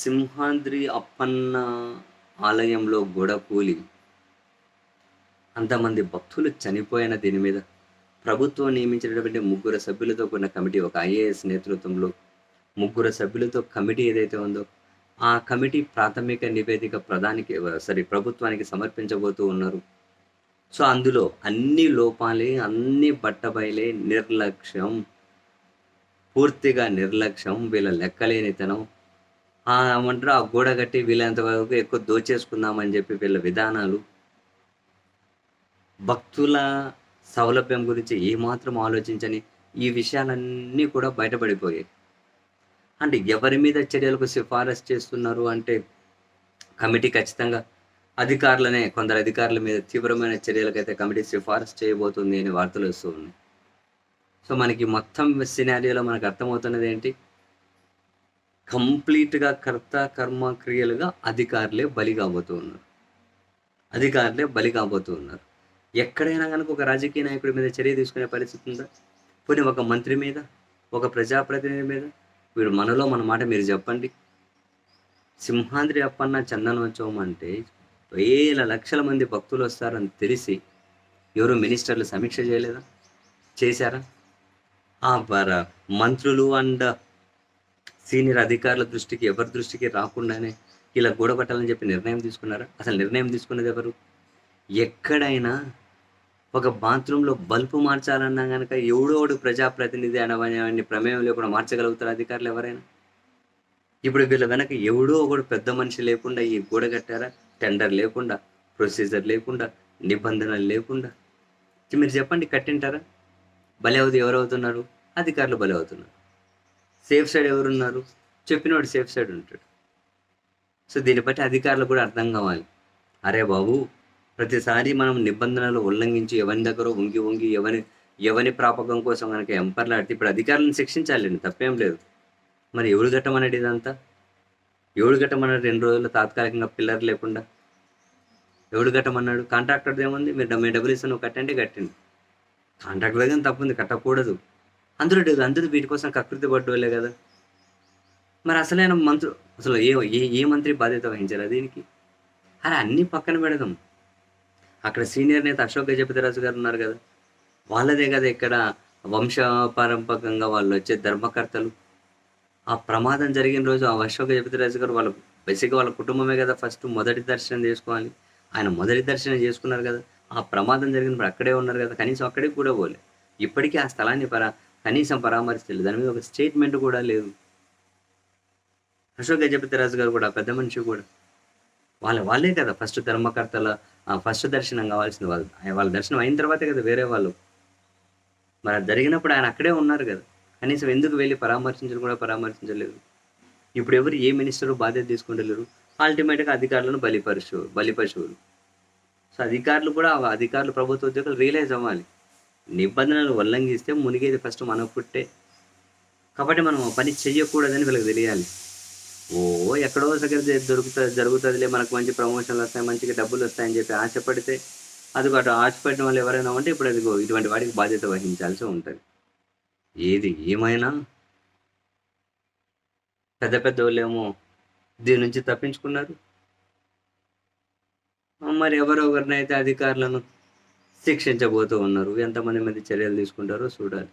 సింహాద్రి అప్పన్న ఆలయంలో గోడ కూలి. అంతమంది భక్తులు చనిపోయిన దీని మీద ప్రభుత్వం నియమించినటువంటి ముగ్గురు సభ్యులతో కూడిన కమిటీ ఒక ఐఏఎస్ నేతృత్వంలో ముగ్గురు సభ్యులతో కమిటీ ఏదైతే ఉందో ఆ కమిటీ ప్రాథమిక నివేదిక ప్రధానికి సారీ ప్రభుత్వానికి సమర్పించబోతూ ఉన్నారు. సో అందులో అన్ని లోపాలే అన్ని బట్టబయలే నిర్లక్ష్యం పూర్తిగా నిర్లక్ష్యం వీళ్ళ లెక్కలేనితనం ఏమంటారు? ఆ గోడ కట్టి వీళ్ళంత వరకు ఎక్కువ దోచేసుకుందామని చెప్పి వీళ్ళ విధానాలు. భక్తుల సౌలభ్యం గురించి ఏమాత్రం ఆలోచించని ఈ విషయాలన్నీ కూడా బయటపడిపోయాయి. అంటే ఎవరి మీద చర్యలకు సిఫారసు చేస్తున్నారు అంటే కమిటీ ఖచ్చితంగా అధికారులనే కొందరు అధికారుల మీద తీవ్రమైన చర్యలకైతే కమిటీ సిఫారసు చేయబోతుంది అని వార్తలు వస్తూ ఉన్నాయి. సో మనకి మొత్తం సినారియోలో మనకు అర్థమవుతున్నది ఏంటి? కంప్లీట్గా కర్త కర్మ క్రియలుగా అధికారులే బలి కాబోతూ ఉన్నారు. అధికారులే బలి కాబోతూ ఉన్నారు. ఎక్కడైనా కనుక ఒక రాజకీయ నాయకుడి మీద చర్య తీసుకునే పరిస్థితి ఉందా? పోనీ ఒక మంత్రి మీద ఒక ప్రజాప్రతినిధి మీద? వీడు మనలో మన మాట మీరు చెప్పండి. సింహాద్రి అప్పన్న చందనోత్సవం అంటే వేల లక్షల మంది భక్తులు వస్తారని తెలిసి ఎవరు మినిస్టర్లు సమీక్ష చేయలేదా? చేశారా? ఆ పర మంత్రులు అండ్ సీనియర్ అధికారుల దృష్టికి ఎవరి దృష్టికి రాకుండానే ఇలా గూడబట్టాలని చెప్పి నిర్ణయం తీసుకున్నారా? అసలు నిర్ణయం తీసుకున్నది ఎవరు? ఎక్కడైనా ఒక బాత్రూంలో బల్బు మార్చాలన్నా కనుక ఎవడో ప్రజాప్రతినిధి అనవని ప్రమేయం లేకుండా మార్చగలుగుతారు అధికారులు ఎవరైనా? ఇప్పుడు వీళ్ళ వెనక ఎవడో ఒకడు పెద్ద మనిషి లేకుండా ఈ గోడ కట్టారా? టెండర్ లేకుండా ప్రొసీజర్ లేకుండా నిబంధనలు లేకుండా. మీరు చెప్పండి కట్టింటారా? బలి అవుతుంది ఎవరవుతున్నారు అధికారులు బలి అవుతున్నారు. సేఫ్ సైడ్ ఎవరున్నారు? చెప్పినవాడు సేఫ్ సైడ్ ఉంటాడు. సో దీన్ని బట్టి అధికారులు కూడా అర్థం కావాలి. అరే బాబు ప్రతిసారి మనం నిబంధనలు ఉల్లంఘించి ఎవరి దగ్గర వంగి వంగి ఎవరి ఎవరి ప్రాపకం కోసం కనుక ఎంపర్లాడితే ఇప్పుడు అధికారులను శిక్షించాలండి తప్పేం లేదు. మరి ఎవడు కట్టమన్నాడు ఇదంతా? ఎవడు కట్టమన్నాడు రెండు రోజుల్లో తాత్కాలికంగా పిల్లర్ లేకుండా? ఎవడు కట్టమన్నాడు కాంట్రాక్టర్ ఏముంది? మీరు డబ్బు డబ్బులు ఇస్తాను కట్టండి కట్టండి. కాంట్రాక్టర్ దగ్గర తప్పుంది కట్టకూడదు. అందరూ లేదు అందరూ వీటి కోసం కకృతి పడ్డోళ్ళే కదా. మరి అసలైన మంత్రు అసలు ఏ ఏ ఏ మంత్రి బాధ్యత వహించారు దీనికి? అరే అన్నీ పక్కన పెడదాం. అక్కడ సీనియర్ నేత అశోక్ గజపతిరాజు గారు ఉన్నారు కదా. వాళ్ళదే కదా ఇక్కడ వంశపారంపకంగా వాళ్ళు వచ్చే ధర్మకర్తలు. ఆ ప్రమాదం జరిగిన రోజు ఆ అశోక్ గజపతిరాజు గారు వాళ్ళ బేసిక్గా వాళ్ళ కుటుంబమే కదా ఫస్ట్ మొదటి దర్శనం చేసుకోవాలి. ఆయన మొదటి దర్శనం చేసుకున్నారు కదా. ఆ ప్రమాదం జరిగినప్పుడు అక్కడే ఉన్నారు కదా. కనీసం అక్కడికి కూడా పోలే. ఇప్పటికీ ఆ స్థలాన్ని పరా కనీసం పరామర్శలేదు దాని మీద ఒక స్టేట్మెంట్ కూడా లేదు. అశోక్ గజపతిరాజు గారు కూడా పెద్ద మనిషి కూడా. వాళ్ళ వాళ్ళే కదా ఫస్ట్ ధర్మకర్తల ఫస్ట్ దర్శనం కావాల్సింది వాళ్ళు. వాళ్ళ దర్శనం అయిన తర్వాతే కదా వేరే వాళ్ళు. మరి అది జరిగినప్పుడు ఆయన అక్కడే ఉన్నారు కదా. కనీసం ఎందుకు వెళ్ళి పరామర్శించడం కూడా పరామర్శించలేదు. ఇప్పుడు ఎవరు ఏ మినిస్టరు బాధ్యత తీసుకుంటలేరు అల్టిమేట్గా అధికారులను బలిపరుచు బలిపశువులు. సో అధికారులు కూడా అధికారులు ప్రభుత్వ ఉద్యోగులు రియలైజ్ అవ్వాలి. నిబంధనలు ఉల్లంఘిస్తే మునిగేది ఫస్ట్ మన పుట్టే. కాబట్టి మనం పని చెయ్యకూడదని వీళ్ళకి తెలియాలి. ఓ ఎక్కడో దగ్గర దొరుకుతుంది జరుగుతుందిలే మనకు మంచి ప్రమోషన్లు వస్తాయి మంచిగా డబ్బులు వస్తాయని చెప్పి ఆశపడితే అది అటు ఆశపడిన వాళ్ళు ఎవరైనా ఉంటే ఇప్పుడు అది ఇటువంటి వాటికి బాధ్యత వహించాల్సి ఉంటుంది. ఏది ఏమైనా పెద్ద పెద్ద వాళ్ళేమో దీని నుంచి తప్పించుకున్నారు. మరి ఎవరో ఒకరినైతే అధికారులను శిక్షించబోతూ ఉన్నారు. ఎంతమంది మంది చర్యలు తీసుకుంటారో చూడాలి.